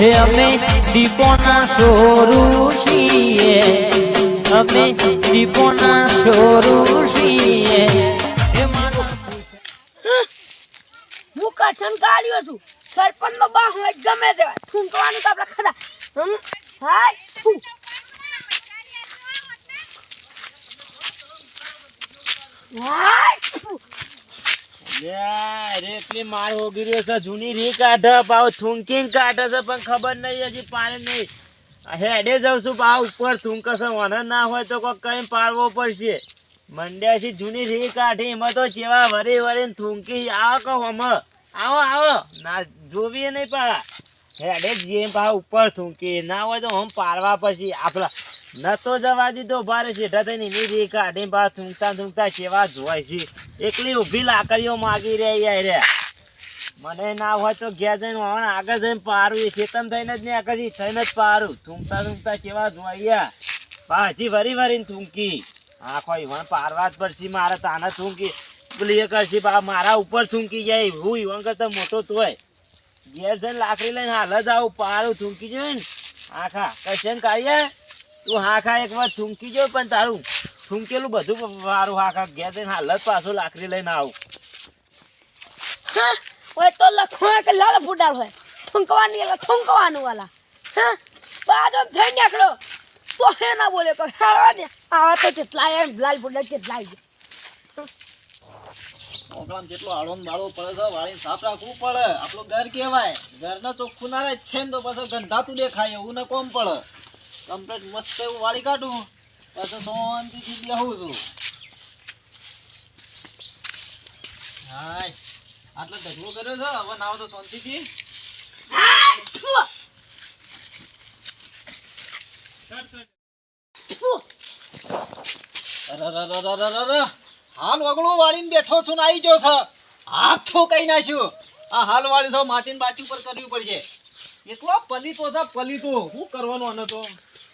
હે અમે દીપોના સોરું છીએ. અમે દીપોના સોરું છીએ. હે હું કરશન કાઢ્યો છું? સરપંચ નો બા હું ગમે તેવા. થૂંકવાનું તો આપણે ખરા. હમ? હાય થૂ. હાય. થૂ. એટલી માર હોગી રહ્યો છે, જૂની રી કાઢે પાવ થૂંકીને કાઢે છે, પણ ખબર નહીં, હજી પાડે નહીં. હેડે જાઉં છું ઉપર થૂંકે છે મને ના હોય તો કોક કઈ પાડવો પડશે. મંડ્યાથી જૂની રી કાઢી, એમાં તો ચેવા વરી વરીને થૂંકી, આવો કહો અમે. આવો આવો. ના, જોવીએ નહીં પાડા. હેડે જેમ ભાવ ઉપર થૂંકી, ના હોય તો હમ પાડવા પછી આપણા નતો જવા દીધો ભારે શેઠા થઈને એની રી કાઢી બા થૂંકતા થૂંકતા ચેવા જોવાય છે. એકલી ઊભી લાકડીઓ માગી રહી યાર રે. મને ના હોય તો ઘેર જઈને હવે આગળ જઈને પારું, એ શેતમ થઈને જ ને આગળ થઈને જ પારું. થૂંકતા થૂંકતા ચેવા જોવાયા પા હજી વરી વરીને થૂંકી. આખો ઈવણ પારવા જ પડશે, મારે તાને થૂંકી. પેલી એ કરશે, બા મારા ઉપર થૂંકી જાય, હું ઈવણ કરતા મોટો તોય ઘેર જઈને લાકડી લઈને હાલ જ આવું, પારું થૂંકી જોઈને આખા કશે કાઢ્યા તું હાખા એક વાર થૂંકી જો પણ તારું થૂંકેલું બધું મારું હાખા ઘેર જઈને હાલ જ પાછું લાકડી લઈને આવું. હા? હોય તો લખવા કે લાલ ફૂટાળ હોય. થૂંકવાની એટલે થૂંકવાનું વાલા. હા? બાજુ થઈ નીકળો. તો હે ના બોલે કે હારવા દે. આવા તો કેટલા એમ લાલ ફૂટા કેટલા ઓગળામ જેટલો આળો ને બાળો પડે છે વાળીને સાફ રાખવું પડે. આપણું ઘર કહેવાય. ઘરને ચોખ્ખું ના રહે છે ને તો પાછું ગંધાતું દેખાય એવું ને કોમ પડે. કમ્પ્લેટ મસ્ત એવું વાળી કાઢું. પછી શાંતિથી બેહું છું. હાય. આટલો ઢગલો કર્યો છે? હવે નાવ તો શાંતિથી. હાલ વગડું વાળીને બેઠો છું ને આવી ગયો છે. હાથ ઠોકાઈ નાખ્યું. આ હાલ વાળી છો, માટીન બાટી ઉપર કરવી પડશે. એટલો પલીતો છે, પલીતો. શું કરવાનો આને તો?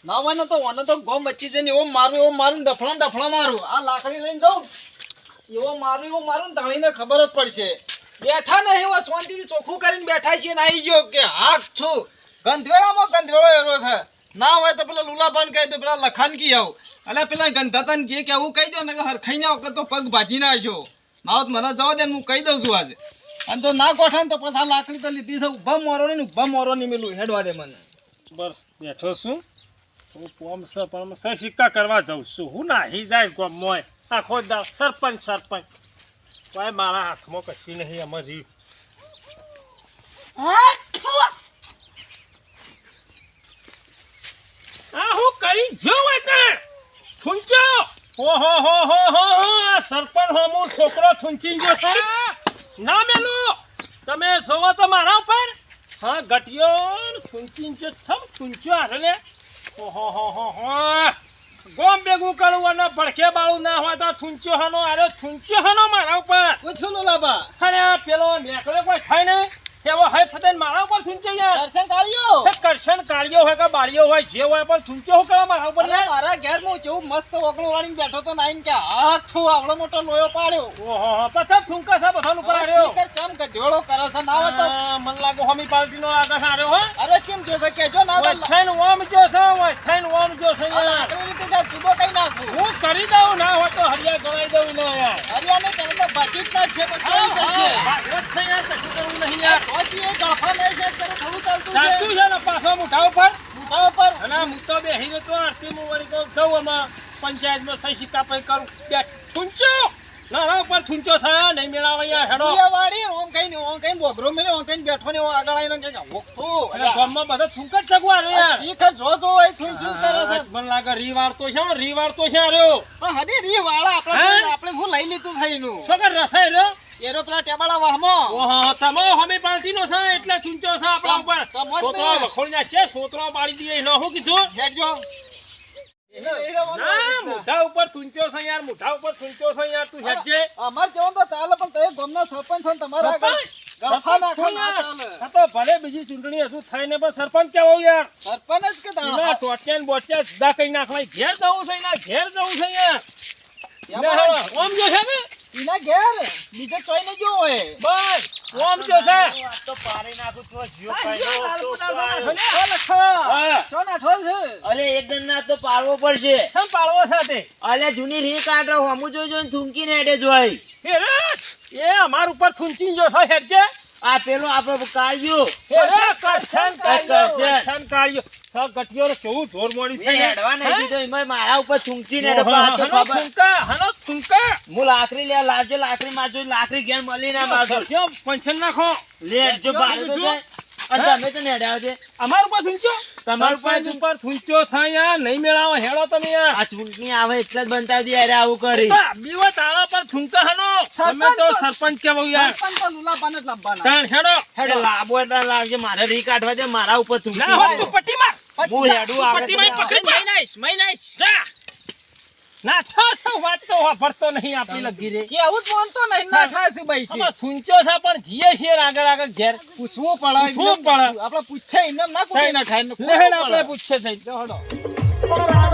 ના હોય ને તો આને તો ગોમ વચ્ચે જઈને એવો મારું એવો મારું ને ડફડા મારું. આ લાકડી લઈને જાઉં. એવો મારું, એવું મારું ને ધાણીને ખબર જ પડશે. બેઠા ને એવો શાંતિથી ચોખ્ખું કરીને બેઠા છીએ ને આવી ગયો કે હાથ છું. ગંધવેળામાં ગંધવેળો એરો છે. ના હોય તો પેલા લુલાબાન કહી દો, પેલા લખાન કી આવું. એટલે પેલા ગંધાતાને જે કહેવું કહી દો ને હરખાઈ ના વખત તો પગ ભાજી ના છો ના હોત મને જવા દે હું કહી દઉં છું આજે. અને જો ના કોઠા ને તો પછી આ લાકડી તો લીધી છે, ઊભા મોરો ને ઊભા મોરો નહીં મેલું હેડવા દે મને. બસ, બેઠો છું. હું પોમ છે પણ હું સિક્કા કરવા જાઉં છું. હું નાહી જાય ગમોય આખો દા સરપંચ સરપંચ. કોઈ મારા હાથમાં કશી નહીં અમારી. હા આ હું કરી જોઉં એટલે થૂંચો. હો હો હો હો હો હો સરપંચ હોમું છોકરો થૂંચી ગયો છે. ના મેલું. તમે જોવો તો મારા ઉપર. હા ગટિયો થૂંચી ગયો છમ થૂંચ્યો હારે હો હો હો ગોમ ભેગું કરવું અને ભડકે બાળું ના હોય તો થૂંચ્યો હનો અરે થૂંચ્યો હનો મારા ઉપર. પૂછ્યું લોલાબા અરે પેલો નેકળે કોઈ ખાય ને એવો હય ફતેન મારા ઉપર થૂંચો યાર. કરશન કાળિયો. એ કરશન કાળિયો હોય કે બાળિયો હોય જે હોય પણ થૂંચો હું કરવા મારા ઉપર યાર? મારા ઘેર હું જેવું મસ્ત ઓગણું વાળીને બેઠો તો નાઈન કે આ છું આવડો મોટો લોયો પાડ્યો. ઓહો પથ્થર થૂંકા સા બધાનું ઉપર આવ્યો શીકર ચમ ગધેડો કરે છે ના તો મને લાગે હોમી પાર્ટીનો આગળ આવ્યો હો. અરે ચેમ જોશે કેજો ના તો થઈન ઓમ જો છે વચ્છાઈન ઓમ જો છે યાર. લાકડી રીતે સા સુબો કઈ નાખું? હું કરી દઉં ના હોય તો હરિયા ગવાઈ દઉં ને યાર. હરિયાને કરે તો બાકી જ ના છે પણ હા, કેવું હા, કરશે ભાગવત છે યાર, કશું કરવું નહીં યાર. પછી એ ગળફા લે છે કરે થોડું ચાલતું ચાલતું છે છે ને પાછો મુઠા ઉપર? ઊભા ઉપર. અને હું તો બેહી રહ્યો તો આરતી હું વળી કહું જઉં આમાં પંચાયતમાં સહી સિક્કા પછી કરું. બે થૂંચો નાના ઉપર થૂંચો છે નહીં મેળાવે યાર હેડો. ઉલિયા વાળી ઓમ કઈ ને ઓમ કઈ બોગરો મેલે ઓમ કઈ બેઠો ને આગળ આવીને કે ઓખો અને ગામમાં બધા થૂંક જ ચગવા રે શીખર જો જો એ થૂન કરે છે. મને લાગે રી વાળતો છે હો, રી છે રહ્યો પણ આપણે આપણે લઈ લીધું થઈનું શું કર રસાય રહ્યો એરો પેલા ટેબાળા વાહમો. ઓહો તમે હોમી પાર્ટીનો છે એટલે ચૂંચો છે આપણા ઉપર. સોતરો ને. છે સોતરો પાડી દઈએ એનો શું કીધું? હેડજો. ના મુઠા ઉપર ચૂંચો છે યાર મુઠા ઉપર ચૂંચો છે યાર તું હેડજે. અમાર જેવો તો ચાલે પણ તે ગામના સરપંચ છે ને તમારા આગળ. તો ભલે બીજી ચૂંટણી હજુ થઈને પણ સરપંચ કેવો યાર? સરપંચ જ કે દાણા ટોટિયા ને બોટિયા સીધા કઈ નાખવા ઘેર જવું છે એના ઘેર જવું છે યાર. ઓમ જો છે ને એના ઘેર. બીજે ચોઈ નહીં જો હોય. બસ ઓમ જો છે. તો પારી નાખું તો જ્યો પાડ્યો, તો હા. શો નાઠો છે. અરે એક દંડ તો પાડવો પડશે. કેમ પાડવો સાથે અલે જૂની રીત કાઢો હમું જોઈ જોઈને થૂંકીને હેડે જોઈ. એ રે એ અમાર ઉપર થૂંચી જો છે હેડજે. આ પેલો આપણો કાઢ્યો એ રે કરશન કરશન. કરશન કાઢ્યો સ ગટિયો રે કેવું જોર મોડી છે હેડવા નહીં દીધો એમાં મારા ઉપર થૂંકીને હેડે હનો ખબર. થૂંકા હનો થૂંકા હું લાકડી લે લાવજો લાકડી મારજો લાકડી ઘેર મળી ના મારજો. ગટિયો પંચન નાખો. લેટ જો બારે તો જાય. અને તમે તો નેડ્યા છે. અમાર ઉપર થૂંચો. તમાર ઉપર સરપંચ ઉપર થૂંચો સાયા નહીં મેળાવો હેડો તમે આ ચૂંટણી આવે એટલે જ બનતા હતી અરે આવું કરી. બીવો તાળા પર થૂંકા હનો. તમે તો તો- સરપંચ કેવો યાર. સરપંચ તો લુલાપાને જ લાવવાના તાણ હેડો હેડે લાંબો એટલે લાવજો મારે રી કાઢવા દે મારા ઉપર ના થૂંકી હોય તું પટ્ટી માર હું હેડું પકડ આવો. જા. ના થસ વાત તો વાપરતો નહીં આપણી લગી રે. કે આવું જ માનતો નહીં નાઠા છે. ભાઈ છે છે પણ જીએ છીએ આગળ આગળ ઘેર. પૂછવું પડે પડે. આપણે પૂછે એમને ના કોઈ ના ખાય આપણે પૂછે થઈ હેડો